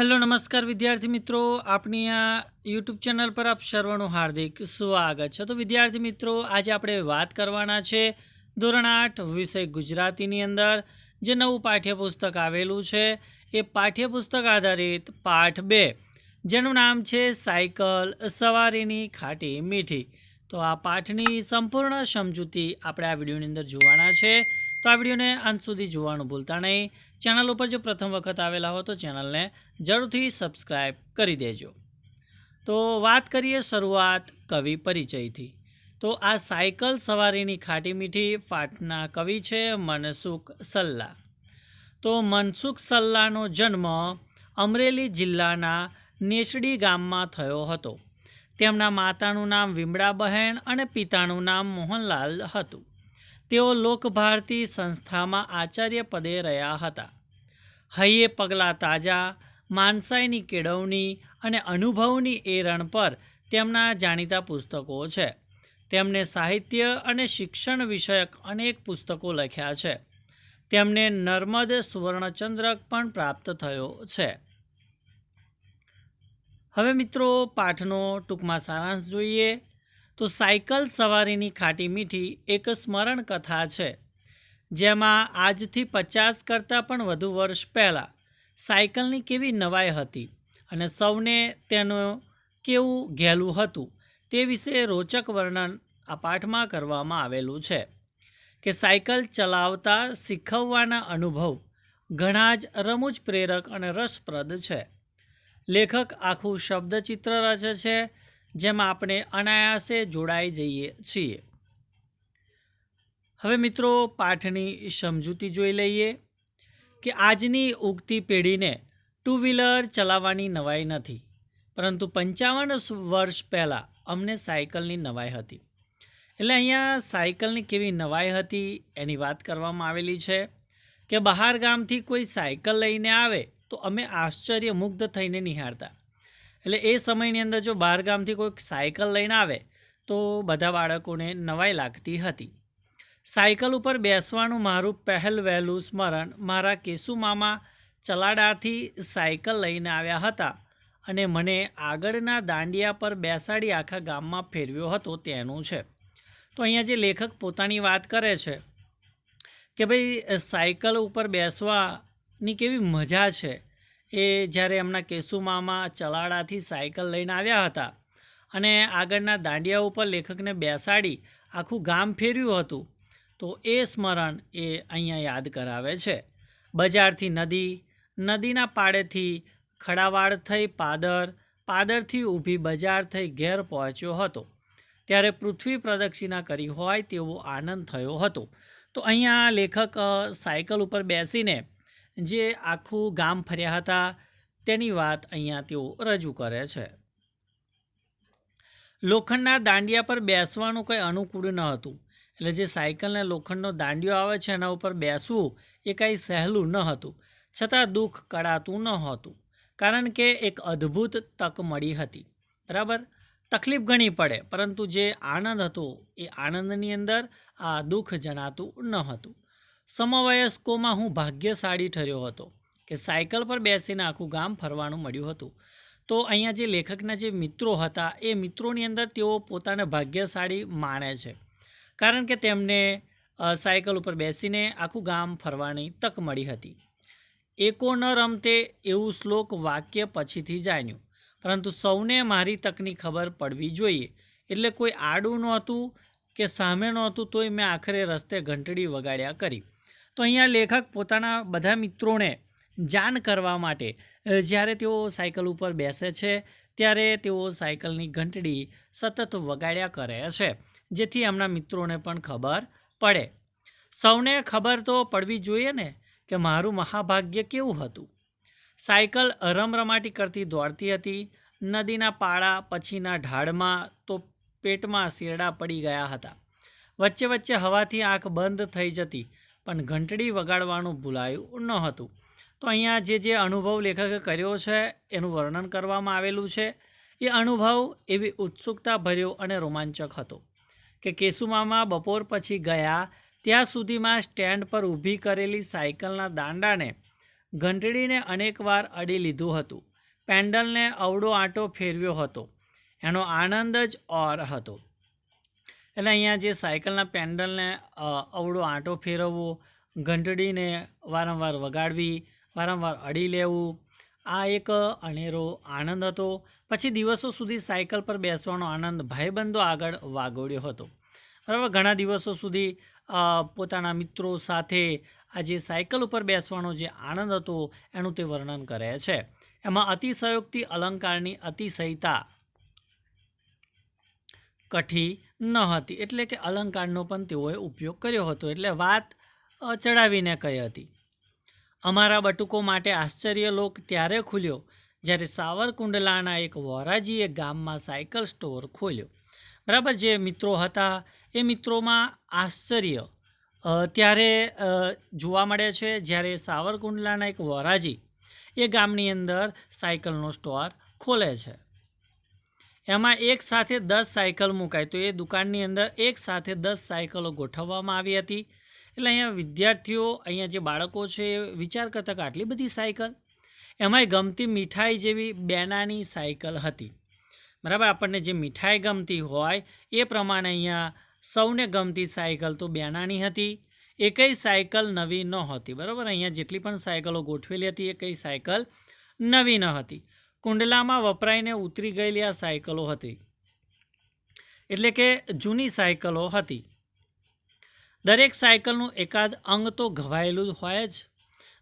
Hello, નમસ્કાર વિદ્યાર્થી મિત્રો. આપણી આ યુટ્યુબ ચેનલ પર આપ સર્વનું હાર્દિક સ્વાગત છે. તો વિદ્યાર્થી મિત્રો, આજે આપણે વાત કરવાના છે ધોરણ આઠ, વિષય ગુજરાતીની અંદર, જે નવું પાઠ્યપુસ્તક આવેલું છે. એ પાઠ્યપુસ્તક આધારિત પાઠ બે, જેનું નામ છે સાયકલ સવારીની ખાટી મીઠી. તો આ પાઠની સંપૂર્ણ સમજૂતી આપણે આ વિડીયોની અંદર જોવાના છે. તો આ વિડીયોને અંત સુધી જોવાનું ભૂલતા નહીં. ચેનલ ઉપર જો પ્રથમ વખત આવેલા હો તો ચેનલને જરૂરથી સબસ્ક્રાઈબ કરી દેજો. તો વાત કરીએ શરૂઆત કવિ પરિચયથી. તો આ સાયકલ સવારીની ખાટી મીઠી ફાટના કવિ છે મનસુખ સલ્લા. તો મનસુખ સલ્લાનો જન્મ અમરેલી જિલ્લાના નેસડી ગામમાં થયો હતો. તેમના માતાનું નામ વિમળાબહેન અને પિતાનું નામ મોહનલાલ હતું. તેઓ લોકભારતી સંસ્થામાં આચાર્ય પદે રહ્યા હતા. હૈયે પગલાં તાજા, માનસાઈની કેળવણી અને અનુભવની એરણ પર તેમના જાણીતા પુસ્તકો છે. તેમને સાહિત્ય અને શિક્ષણ વિષયક અનેક પુસ્તકો લખ્યા છે. તેમને નર્મદ સુવર્ણચંદ્રક પણ પ્રાપ્ત થયો છે. હવે મિત્રો પાઠનો ટૂંકમાં સારાંશ જોઈએ. તો સાયકલ સવારીની ખાટી મીઠી એક સ્મરણ કથા છે. જેમાં આજથી પચાસ કરતાં પણ વધુ વર્ષ પહેલાં સાયકલની કેવી નવાઈ હતી અને સૌને તેનું કેવું ઘેલું હતું તે વિશે રોચક વર્ણન આ પાઠમાં કરવામાં આવેલું છે કે સાયકલ ચલાવતા શીખવવાના અનુભવ ઘણા જ રમૂજ પ્રેરક અને રસપ્રદ છે. લેખક આખું શબ્દચિત્ર રચે છે જેમાં આપણે અનાયાસે જોડાઈ જઈએ છીએ. હવે મિત્રો પાઠની સમજૂતી જોઈ લઈએ કે આજની ઉગતી પેઢીને ટુ વ્હીલર ચલાવવાની નવાઈ નથી, પરંતુ પંચાવન વર્ષ પહેલાં અમને સાયકલની નવાઈ હતી. એટલે અહીંયા સાયકલની કેવી નવાઈ હતી એની વાત કરવામાં આવેલી છે કે બહાર ગામથી કોઈ સાયકલ લઈને આવે તો અમે આશ્ચર્ય મુગ્ધ થઈને નિહાળતા. એટલે એ સમયની અંદર જો બહાર ગામથી કોઈક સાયકલ લઈને આવે, તો બધા બાળકોને નવાઈ લાગતી હતી. સાયકલ ઉપર બેસવાનું મારું પહેલ વહેલું સ્મરણ મારા કેસુ મામા ચલાડાથી સાયકલ લઈને આવ્યા હતા અને મને આગળના દાંડિયા પર બેસાડી આખા ગામમાં ફેરવ્યો હતો તેનું છે. તો અહીંયા જે લેખક પોતાની વાત કરે છે કે ભાઈ સાયકલ ઉપર બેસવાની કેવી મજા છે એ જ્યારે એમના કેસુમામા ચલાડાથી સાયકલ લઈને આવ્યા હતા અને આગળના દાંડિયા ઉપર લેખકને બેસાડી આખું ગામ ફેર્યું હતું, તો એ સ્મરણ એ અહીંયા યાદ કરાવે છે. બજારથી નદી, નદીના પાળેથી ખડાવાડ થઈ પાદર, પાદરથી ઊભી બજાર થઈ ઘેર પહોંચ્યો હતો. ત્યારે પૃથ્વી પ્રદક્ષિણા કરી હોય તેવો આનંદ થયો હતો. તો અહીંયા લેખક સાયકલ ઉપર બેસીને જે આખું ગામ ફર્યા હતા, તેની વાત અહીંયા તેઓ રજૂ કરે છે. લોખંડના દાંડિયા પર બેસવાનું કંઈ અનુકૂળ ન હતું. એટલે જે સાયકલને લોખંડનો દાંડિયો આવે છે, એના ઉપર બેસવું એ કાંઈ સહેલું ન હતું. છતાં દુઃખ કળાતું ન હતું. કારણ કે એક અદ્ભુત તક મળી હતી. બરાબર? તકલીફ ઘણી પડે, પરંતુ જે આનંદ હતો એ આનંદની અંદર આ દુઃખ જણાતું ન હતું. સમવયસ્કોમાં હું ભાગ્યશાળી ઠર્યો હતો કે સાયકલ પર બેસીને આખું ગામ ફરવાનું મળ્યું હતું. તો અહીંયા જે લેખકના જે મિત્રો હતા, એ મિત્રોની અંદર તેઓ પોતાને ભાગ્યશાળી માણે છે. કારણ કે તેમને સાયકલ ઉપર બેસીને આખું ગામ ફરવાની તક મળી હતી. એકો ન રમતે એવું શ્લોક વાક્ય પછીથી જાણ્યું. પરંતુ સૌને મારી તકની ખબર પડવી જોઈએ. એટલે કોઈ આડું નહોતું કે સામે નહોતું તોય મેં આખરે રસ્તે ઘંટડી વગાડ્યા કરી. તો અહીંયા લેખક પોતાના બધા મિત્રોને જાણ કરવા માટે જ્યારે તેઓ સાયકલ ઉપર બેસે છે, ત્યારે તેઓ સાયકલની ઘંટડી સતત વગાડ્યા કરે છે, જેથી એમના મિત્રોને પણ ખબર પડે. સૌને ખબર તો પડવી જોઈએ ને કે મારું મહાભાગ્ય કેવું હતું. સાયકલ રમરમાટી કરતી દોડતી હતી, નદીના પાળા પછીના ઢાળમાં તો પેટમાં શેરડા પડી ગયા હતા. વચ્ચે વચ્ચે હવાથી આંખ બંધ થઈ જતી પણ ઘંટડી વગાડવાનું ભૂલાયું ન હતું. તો અહીંયા જે જે અનુભવ લેખકે કર્યો છે, એનું વર્ણન કરવામાં આવેલું છે. એ અનુભવ એવી ઉત્સુકતા ભર્યો અને રોમાંચક હતો કે કેસુમામાં બપોર પછી ગયા, ત્યાં સુધીમાં સ્ટેન્ડ પર ઊભી કરેલી સાયકલના દાંડાને ઘંટડીને અનેકવાર અડી લીધું હતું. પેન્ડલને અવડો આંટો ફેરવ્યો હતો. એનો આનંદ જ ઓર હતો. એટલે અહીંયા જે સાયકલના પેન્ડલને અવળો આંટો ફેરવવો, ઘંટડીને વારંવાર વગાડવી, વારંવાર અડી લેવું, આ એક અનેરો આનંદ હતો. પછી દિવસો સુધી સાયકલ પર બેસવાનો આનંદ ભાઈબંધો આગળ વાગોડ્યો હતો. બરાબર, ઘણા દિવસો સુધી પોતાના મિત્રો સાથે આ જે સાયકલ ઉપર બેસવાનો જે આનંદ હતો, એનું તે વર્ણન કરે છે. એમાં અતિશયોક્તિ અલંકારની અતિશયતા કઠી ન હતી. એટલે કે અલંકારનો પણ તેઓએ ઉપયોગ કર્યો હતો. એટલે વાત ચડાવીને કહી હતી. અમારા બટુકો માટે આશ્ચર્યલોક ત્યારે ખુલ્યો, જ્યારે સાવરકુંડલાના એક વોરાજીએ ગામમાં સાયકલ સ્ટોર ખોલ્યો. બરાબર, જે મિત્રો હતા, એ મિત્રોમાં આશ્ચર્ય. ત્યારે જોવા મળે છે, જ્યારે સાવરકુંડલાના એક વોરાજી એ ગામની અંદર સાયકલનો સ્ટોર ખોલે છે. એમાં એક સાથે દસ સાયકલ મુકાય તો એ દુકાનની અંદર એક સાથે દસ સાયકલો ગોઠવવામાં આવી હતી. એટલે અહીંયા વિદ્યાર્થીઓ, અહીંયા જે બાળકો છે, એ વિચાર કરતા કે આટલી બધી સાયકલ? એમાંય ગમતી મીઠાઈ જેવી બેનાની સાયકલ હતી. બરાબર? આપણને જે મીઠાઈ ગમતી હોય, એ પ્રમાણે અહીંયા સૌને ગમતી સાયકલ તો બેનાની હતી. એકેય સાયકલ નવી ન હતી. બરાબર? અહીંયા જેટલી પણ સાયકલો ગોઠવેલી હતી એ કઈ સાયકલ નવી ન હતી. કુંડલામાં વપરાઈને ઉતરી ગયેલી આ સાયકલો હતી. એટલે કે જૂની સાયકલો હતી. દરેક સાયકલનું એકાદ અંગ તો ઘવાયેલું હોય જ.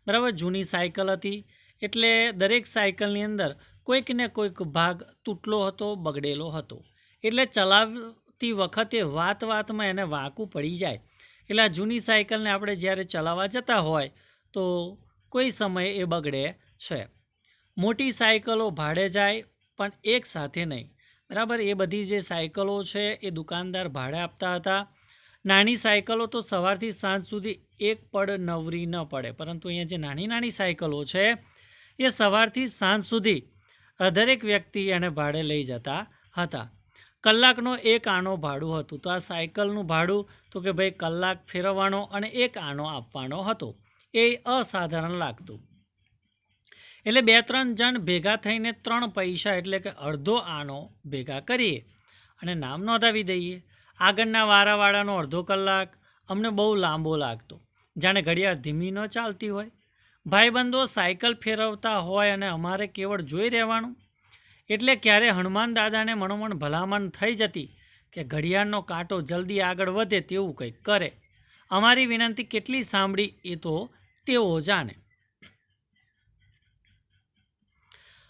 બરાબર, જૂની સાયકલ હતી. એટલે દરેક સાયકલની અંદર કોઈક ને કોઈક ભાગ તૂટલો હતો, બગડેલો હતો. એટલે ચલાવતી વખતે વાત વાતમાં એને વાંકું પડી જાય. એટલે આ જૂની સાયકલને આપણે જ્યારે ચલાવવા જતા હોય તો કોઈ સમયે એ બગડે છે. મોટી સાયકલો ભાડે જાય, પણ એક સાથે નહીં. બરાબર? એ બધી જે સાયકલો છે, એ દુકાનદાર ભાડે આપતા હતા. નાની સાયકલો તો સવારથી સાંજ સુધી એક પડ નવરી ન પડે, પરંતુ અહીંયા જે નાની નાની સાયકલો છે, એ સવારથી સાંજ સુધી દરેક વ્યક્તિ એને ભાડે લઈ જતા હતા. કલાકનો એક આનો ભાડું હતું. તો આ સાયકલનું ભાડું તો કે ભાઈ કલાક ફેરવવાનો અને એક આનો આપવાનો હતો. એ અસાધારણ લાગતું. એટલે બે ત્રણ જણ ભેગા થઈને ત્રણ પૈસા એટલે કે અડધો આનો ભેગા કરીએ અને નામ નોંધાવી દઈએ. આગળના વારાવાળાનો અડધો કલાક અમને બહુ લાંબો લાગતો. જાણે ઘડિયાળ ધીમી ન ચાલતી હોય. ભાઈબંધો સાયકલ ફેરવતા હોય અને અમારે કેવળ જોઈ રહેવાનું. એટલે ક્યારે હનુમાન દાદાને મનોમન ભલામણ થઈ જતી કે ઘડિયાળનો કાંટો જલ્દી આગળ વધે તેવું કંઈક કરે. અમારી વિનંતી કેટલી સાંભળી એ તો તેઓ જાણે.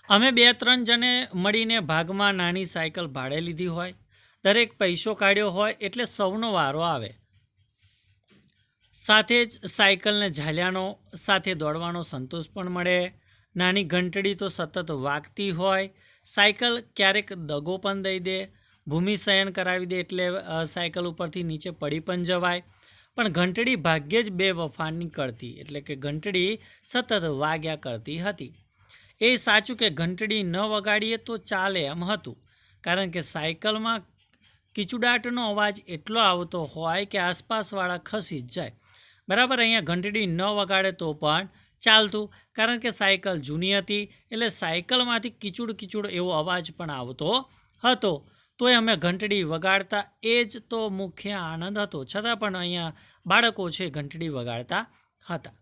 અમે બે ત્રણ જણે મળીને ભાગમાં નાની સાયકલ ભાડે લીધી હોય, દરેક પૈસો કાઢ્યો હોય એટલે સૌનો વારો આવે. સાથે જ સાયકલને ઝાલ્યાનો, સાથે દોડવાનો સંતોષ પણ મળે. નાની ઘંટડી તો સતત વાગતી હોય. સાયકલ ક્યારેક દગો પણ દઈ દે. ભૂમિ શયન કરાવી દે એટલે સાયકલ ઉપરથી નીચે પડી પણ જવાય. પણ ઘંટડી ભાગ્યે જ બે વફા કરતી એટલે કે ઘંટડી સતત વાગ્યા કરતી હતી. એ સાચું કે ઘંટડી ન વગાડીએ તો ચાલે એમ હતું. કારણ કે સાયકલમાં કિચુડાટનો અવાજ એટલો આવતો હોય કે આસપાસવાળા ખસી જ જાય. બરાબર, અહીંયા ઘંટડી ન વગાડે તો પણ ચાલતું. કારણ કે સાયકલ જૂની હતી, એટલે સાયકલમાંથી કિચુડ કીચુડ એવો અવાજ પણ આવતો હતો. તોય અમે ઘંટડી વગાડતા એ જ તો મુખ્ય આનંદ હતો. છતાં પણ અહીંયા બાળકો છે ઘંટડી વગાડતા હતા.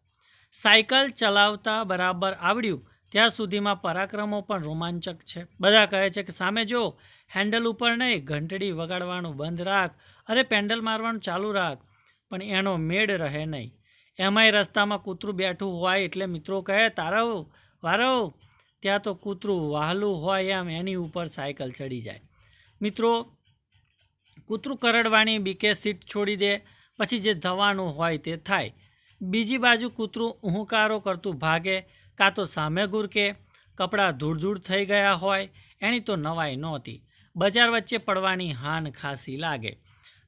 સાયકલ ચલાવતા બરાબર આવડ્યું. ત્યાં સુધીમાં પરાક્રમો પણ રોમાંચક છે. બધા કહે છે કે, સામે જો, હેન્ડલ ઉપર નહીં, ઘંટડી વગાડવાનું બંધ રાખ અરે પેન્ડલ મારવાનું ચાલુ રાખ. પણ એનો મેળ રહે નહીં. એમાંય રસ્તામાં કૂતરું બેઠું હોય એટલે મિત્રો કહે તારવ વારવ ત્યાં તો કૂતરું વહાલું હોય એમ એની ઉપર સાયકલ ચડી જાય. મિત્રો, કૂતરું કરડવાની બીકે સીટ છોડી દે, પછી જે થવાનું હોય તે થાય. બીજી બાજુ કૂતરું ઉહુકારો કરતું ભાગે કાં તો સામે ગુરકે કપડાં ધૂળ ધૂળ થઈ ગયા હોય એની તો નવાઈ નહોતી. બજાર વચ્ચે પડવાની હાન ખાસી લાગે.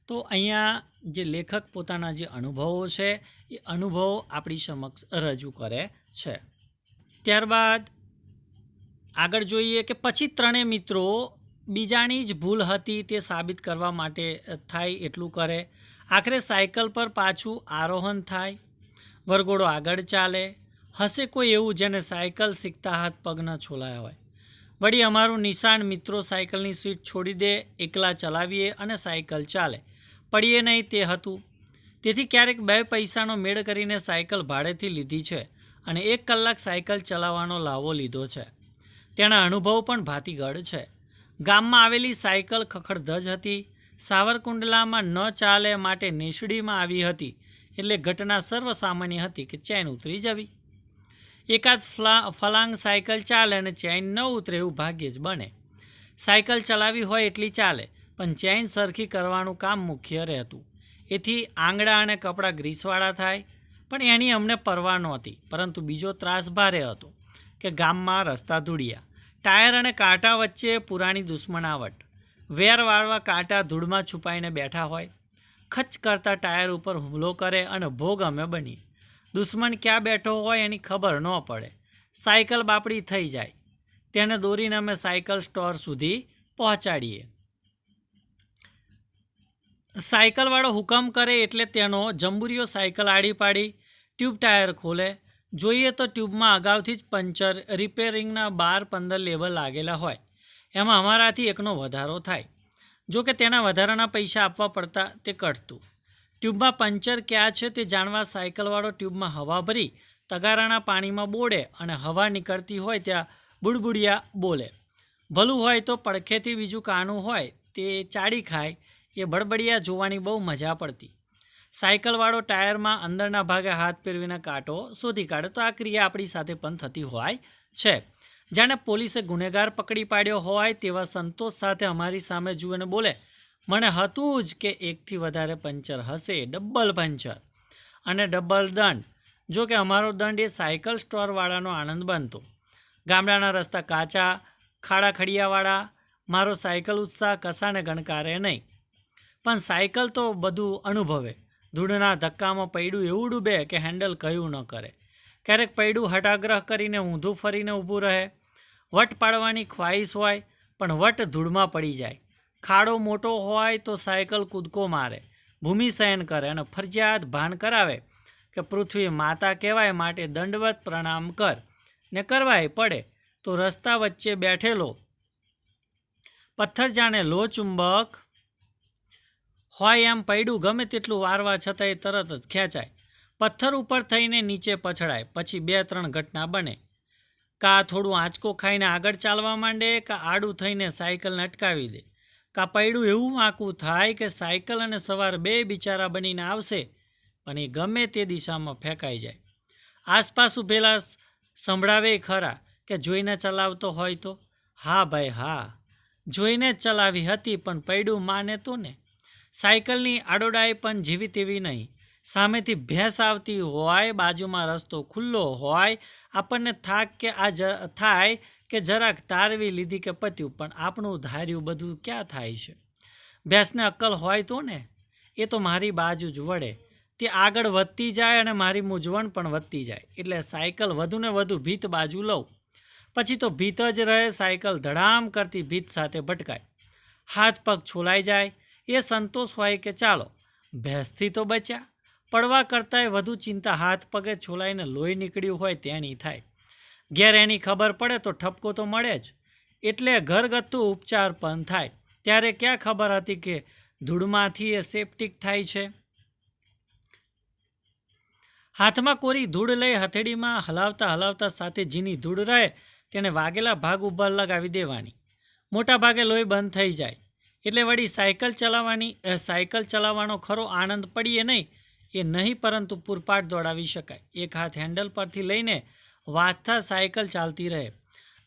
તો અહીંયા જે લેખક પોતાના જે અનુભવો છે, એ અનુભવો આપણી સમક્ષ રજૂ કરે છે. ત્યારબાદ આગળ જોઈએ કે પછી ત્રણેય મિત્રો બીજાની જ ભૂલ હતી તે સાબિત કરવા માટે થાય એટલું કરે. આખરે સાયકલ પર પાછું આરોહણ થાય. વરઘોડો આગળ ચાલે. હશે કોઈ એવું જેને સાયકલ શીખતા હાથ પગ ન છોલાયા હોય? વળી અમારું નિશાન મિત્રો સાયકલની સીટ છોડી દે, એકલા ચલાવીએ અને સાયકલ ચાલે. પડીએ નહીં તે હતું. તેથી ક્યારેક બે પૈસાનો મેળ કરીને સાયકલ ભાડેથી લીધી છે અને એક કલાક સાયકલ ચલાવવાનો લાવો લીધો છે. તેના અનુભવ પણ ભાતીગઢ છે. ગામમાં આવેલી સાયકલ ખખડધજ હતી. સાવરકુંડલામાં ન ચાલે માટે નેસડીમાં આવી હતી એટલે ઘટના સર્વસામાન્ય હતી કે ચેન ઉતરી જવી. એકાદ ફલા, ફલાંગ સાયકલ ચાલે અને ચેઇન ન ઉતરે એવું ભાગ્યે જ બને. સાયકલ ચલાવી હોય એટલી ચાલે, પણ ચેઇન સરખી કરવાનું કામ મુખ્ય રહેતું. એથી આંગળા અને કપડાં ગ્રીસવાળા થાય, પણ એની અમને પરવા નહોતી, પરંતુ બીજો ત્રાસ ભારે હતો કે ગામમાં રસ્તા ધૂળિયા. ટાયર અને કાંટા વચ્ચે પુરાણી દુશ્મનાવટ. વેર વાળવા કાંટા ધૂળમાં છુપાઈને બેઠા હોય. ખચ કરતા ટાયર ઉપર હુમલો કરે અને ભોગ અમે બનીએ. દુશ્મન ક્યાં બેઠો હોય એની ખબર ન પડે. સાયકલ બાપડી થઈ જાય. તેને દોરીને અમે સાયકલ સ્ટોર સુધી પહોંચાડીએ. સાયકલવાળો હુકમ કરે એટલે તેનો જંબુરીઓ સાયકલ આડી પાડી, ટ્યુબ ટાયર ખોલે. જોઈએ તો ટ્યુબમાં અગાઉથી જ પંચર રિપેરિંગના બાર પંદર લેવલ લાગેલા હોય. એમાં અમારાથી એકનો વધારો થાય. જો કે તેના વધારાના પૈસા આપવા પડતા તે કટતું ટ્યુબમાં પંચર ક્યાં છે તે જાણવા સાયકલવાળો ટ્યુબમાં હવા ભરી, તગારાના પાણીમાં બોડે અને હવા નીકળતી હોય ત્યાં બુડબુડિયા બોલે. ભલું હોય તો પડખેથી બીજું કાનું હોય તે ચાડી ખાય, એ બળબડિયા જોવાની બહુ મજા પડતી. સાયકલવાળો ટાયરમાં અંદરના ભાગે હાથ ફેરવીને કાંટો શોધી કાઢે તો આ ક્રિયા આપણી સાથે પણ થતી હોય છે. જાણે પોલીસે ગુનેગાર પકડી પાડ્યો હોય તેવા સંતોષ સાથે અમારી સામે જુએ બોલે મને હતું જ કે એકથી વધારે પંચર હશે, ડબલ પંચર અને ડબલ દંડ. જો કે અમારો દંડ એ સાયકલ સ્ટોરવાળાનો આનંદ બનતો. ગામડાના રસ્તા કાચા, ખાડા ખડિયાવાળા, મારો સાયકલ ઉત્સાહ કસાને ગણકારે નહીં. પણ સાયકલ તો બધું અનુભવે. ધૂળના ધક્કામાં પૈડું એવું ડૂબે કે હેન્ડલ કયું ન કરે. ક્યારેક પૈડું હટાગ્રહ કરીને ઊંધું ફરીને ઊભું રહે. વટ પાડવાની ખ્વાહિશ હોય, પણ વટ ધૂળમાં પડી જાય. ખાડો મોટો હોય તો સાયકલ કૂદકો મારે. ભૂમિ શયન કરે અને ફરજિયાત ભાન કરાવે કે પૃથ્વી માતા કહેવાય માટે દંડવત પ્રણામ કર. ને કરવાય પડે તો રસ્તા વચ્ચે બેઠેલો પથ્થર જાણે લો ચુંબક હોય એમ પૈડું ગમે તેટલું વારવા છતાંય તરત જ ખેંચાય. પથ્થર ઉપર થઈને નીચે પછડાય. પછી બે ત્રણ ઘટના બને. કા થોડું આંચકો ખાઈને આગળ ચાલવા માંડે, કા આડું થઈને સાયકલને અટકાવી દે. કા પૈડું એવું વાંકું થાય કે સાયકલ અને સવાર બે બિચારા બનીને આવશે, પણ એ ગમે તે દિશામાં ફેંકાઈ જાય. આસપાસ ઊભેલા સંભળાવે ખરા કે જોઈને ચલાવતો હોય તો? હા ભાઈ, હા. જોઈને જ ચલાવી હતી, પણ પૈડું માને તો ને? સાયકલની આડોડાઈ પણ જેવી તેવી નહીં. સામેથી ભેંસ આવતી હોય, બાજુમાં રસ્તો ખુલ્લો હોય, આપણને થાક કે આ જ, થાય કે જરાક તારવી લીધી કે પત્યું, પણ આપણું ધાર્યું બધું ક્યાં થાય છે? ભેંસને અક્કલ હોય તો ને? એ તો મારી બાજુ જ વળે. તે આગળ વધતી જાય અને મારી મૂંઝવણ પણ વધતી જાય. એટલે સાયકલ વધુને વધુ ભીત બાજુ લઉં. પછી તો ભીત જ રહે, સાયકલ ધડામ કરતી ભીત સાથે ભટકાય. હાથ પગ છોલાઈ જાય. એ સંતોષ હોય કે ચાલો, ભેંસથી તો બચ્યા. પડવા કરતાંય વધુ ચિંતા, હાથ પગે છોલાઈને લોહી નીકળ્યું હોય તેની થાય. ઘેર એની ખબર પડે તો ઠપકો તો મળે જ. એટલે ઘરગથ્થુ ઉપચાર પણ થાય. ત્યારે ક્યાં ખબર હતી કે ધૂળમાંથી એ સેપ્ટિક થાય છે? હાથમાં કોરી ધૂળ લઈ હથેળીમાં હલાવતા હલાવતા સાથે જીની ધૂળ રહે તેને વાગેલા ભાગ ઉપર લગાવી દેવાની. મોટા ભાગે લોહી બંધ થઈ જાય. એટલે વળી સાયકલ ચલાવવાની સાયકલ ચલાવવાનો ખરો આનંદ પડીએ નહીં, એ નહીં પરંતુ પૂરપાટ દોડાવી શકાય. એક હાથ હેન્ડલ પરથી લઈને વાંચતા સાયકલ ચાલતી રહે.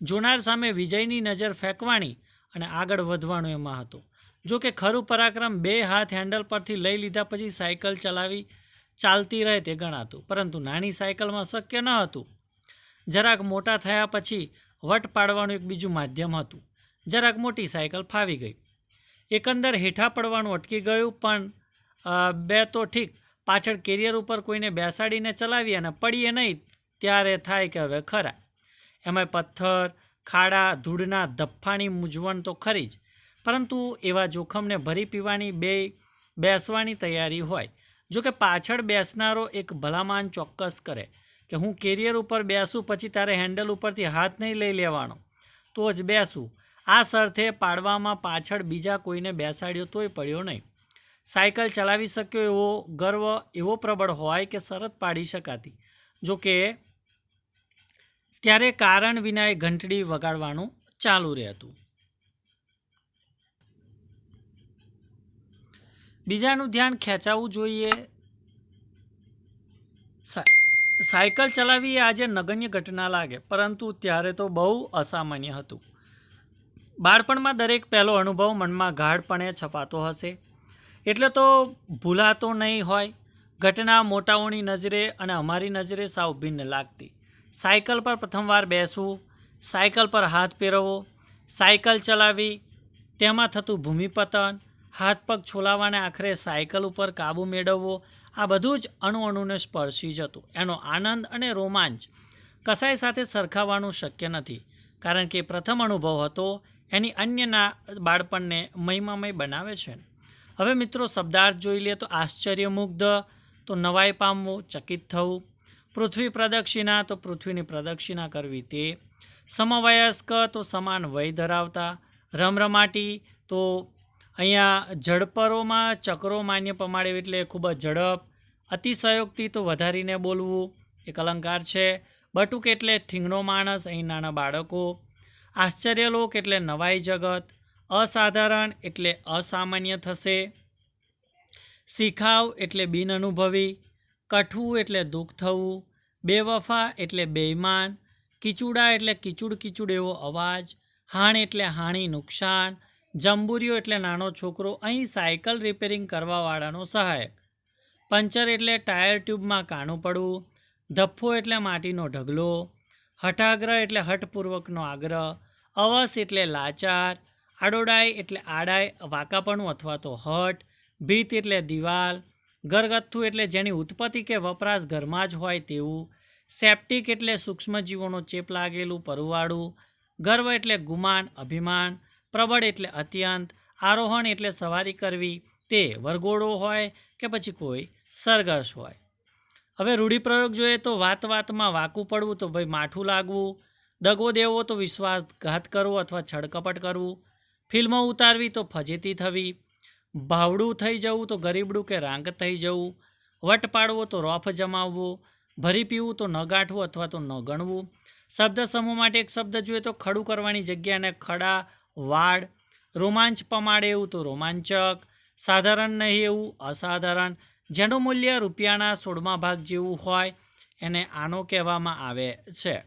જોનાર સામે વિજયની નજર ફેંકવાની અને આગળ વધવાનું એમાં હતો. જો કે ખરું પરાક્રમ બે હાથ હેન્ડલ પરથી લઈ લીધા પછી સાયકલ ચલાવી ચાલતી રહે તે ગણાતું, પરંતુ નાની સાયકલમાં શક્ય ન હતું. જરાક મોટા થયા પછી વટ પાડવાનું એક બીજું માધ્યમ હતું. જરાક મોટી સાયકલ ફાવી ગઈ. એકંદર હેઠા પડવાનું અટકી ગયું, પણ બે તો ઠીક, પાછળ કેરિયર ઉપર કોઈને બેસાડીને ચલાવીએ અને પડીએ નહીં ત્યારે થાય કે હવે ખરા એમાં પથ્થર, ખાડા, ધૂળના ધફાણી મૂંઝવણ તો ખરી જ. પરંતુ એવા જોખમને ભરી પીવાની બે, બેસવાની તૈયારી હોય. જો કે પાછળ બેસનારો એક ભલામાન ચોક્કસ કરે કે હું કેરિયર ઉપર બેસું પછી તારે હેન્ડલ ઉપરથી હાથ નહીં લઈ લેવાનો. તો જ બેસું. આ શરતે પાડવામાં પાછળ બીજા કોઈને બેસાડ્યો તોય પડ્યો નહીં. સાયકલ ચલાવી શક્યો એવો ગર્વ એવો પ્રબળ હોય કે શરત પાડી શકાતી. જો કે ત્યારે કારણ વિના એ ઘંટડી વગાડવાનું ચાલુ રહેતું. બીજાનું ધ્યાન ખેંચાવવું જોઈએ. સાયકલ ચલાવવી એ આજે નગણ્ય ઘટના લાગે, પરંતુ ત્યારે તો બહુ અસામાન્ય હતું. બાળપણમાં દરેક પહેલો અનુભવ મનમાં ગાઢપણે છપાતો હશે. એટલે તો ભૂલાતો નહીં હોય. ઘટના મોટાઓની નજરે અને અમારી નજરે સાવ ભિન્ન લાગતી. સાયકલ પર પ્રથમવાર બેસવું, સાયકલ પર હાથ ફેરવવો, સાયકલ ચલાવવી તેમાં થતું ભૂમિપતન, હાથ પગ છોલાવાને આખરે સાયકલ ઉપર કાબુ મેળવવો, આ બધું જ અણુ અણુને સ્પર્શી જતું એનો આનંદ અને રોમાંચ કસાઈ સાથે સરખાવવાનું શક્ય નથી, કારણ કે પ્રથમ અનુભવ હતો, એની અન્યના બાળપણને મહિમામય બનાવે છે. હવે મિત્રો, શબ્દાર્થ જોઈ લે તો આશ્ચર્યમુગ્ધ, તો નવાઈ પામવું, ચકિત થવું પૃથ્વી પ્રદક્ષિણા, તો પૃથ્વીની પ્રદક્ષિણા કરવી તે. સમવયસ્ક, તો સમાન વય ધરાવતા. રમરમાટી, તો અહીંયા ઝડપરોમાં ચક્રો માન્ય પમાડે એટલે ખૂબ જ ઝડપ. અતિશયોક્તિ તો વધારીને બોલવું. એક અલંકાર છે. બટુક એટલે ઠીંગણો માણસ, અહીં નાના બાળકો. આશ્ચર્યલોક એટલે નવાઈ જગત. અસાધારણ એટલે અસામાન્ય થશે. શીખાવ એટલે બિન અનુભવી. કઠવું એટલે દુઃખ થવું, બેવફા એટલે બેઈમાન, કિચુડા એટલે કિચુડ કિચુડ એવો અવાજ, હાણ એટલે હાણી નુકસાન, જંબુરિયો એટલે નાનો છોકરો અહીં સાયકલ રિપેરિંગ કરવાવાળાનો સહાયક. પંચર એટલે ટાયર ટ્યુબમાં કાણું પડવું ધફ્ફો એટલે માટીનો ઢગલો, હઠાગ્રહ એટલે હઠપૂર્વકનો આગ્રહ, અવસ એટલે લાચાર, આડોડાઈ એટલે આડાઈ, વાંકાપણું અથવા તો હઠ, ભીત એટલે દિવાલ ઘરગથ્થુ એટલે જેની ઉત્પત્તિ કે વપરાશ ઘરમાં જ હોય તેવું. સેપ્ટિક એટલે સૂક્ષ્મજીવોનો ચેપ લાગેલું પરવાળું. ગર્વ એટલે ગુમાન, અભિમાન. પ્રબળ એટલે અત્યંત. આરોહણ એટલે સવારી કરવી. તે વરઘોડો હોય કે પછી કોઈ સરઘસ હોય. હવે રૂઢિપ્રયોગ જોઈએ તો વાત વાતમાં વાકું પડવું તો ભાઈ માઠું લાગવું. દગો દેવો તો વિશ્વાસઘાત કરવો અથવા છળકપટ કરવું. ફિલ્મો ઉતારવી તો ફજેતી થવી. ભાવડું થઈ જવું તો ગરીબડું કે રાંગ થઈ જવું. વટ પાડવો તો રોફ જમાવવો. ભરી પીવું તો ન ગાંઠવું અથવા તો ન ગણવું શબ્દ સમૂહ માટે એક શબ્દ જોઈએ તો ખડું કરવાની જગ્યાને ખડા, વાડ. રોમાંચ પમાડે એવું તો રોમાંચક. સાધારણ નહીં એવું, અસાધારણ. જેનું મૂલ્ય રૂપિયાના સોળમા ભાગ જેવું હોય એને આનો કહેવામાં આવે છે.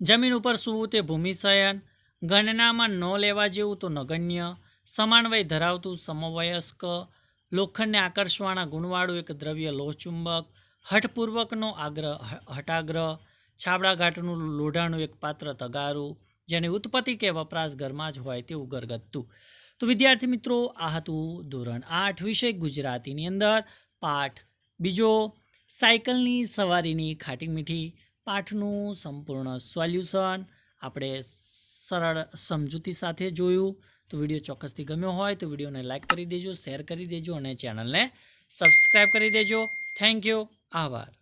જમીન ઉપર સૂવું તે ભૂમિશયન. ગણનામાં ન લેવા જેવું તો નગણ્ય. સમાન વય ધરાવતું સમવયસ્ક, લોખંડને આકર્ષવાના ગુણવાળું એક દ્રવ્ય લોહચુંબક, હઠપૂર્વકનો આગ્રહ હટાગ્રહ છાબડાઘાટનું છાબડા ઘાટનું લોઢાનું એક પાત્ર તગારું, જેની ઉત્પત્તિ કે વપરાશ ઘરમાં જ હોય તેવું ઘરગથ્થું. તો વિદ્યાર્થી મિત્રો, આ હતું ધોરણ આઠ વિષય ગુજરાતીની અંદર. પાઠ બીજો, સાયકલની સવારીની ખાટી મીઠી. પાઠનું સંપૂર્ણ સોલ્યુશન આપણે સરળ સમજૂતી સાથે જોયું. તો વીડિયો ચોક્કસથી ગમ્યો હોય તો વિડીયોને લાઇક કરી દેજો, શેર કરી દેજો અને ચેનલને સબસ્ક્રાઈબ કરી દેજો. Thank you. આભાર.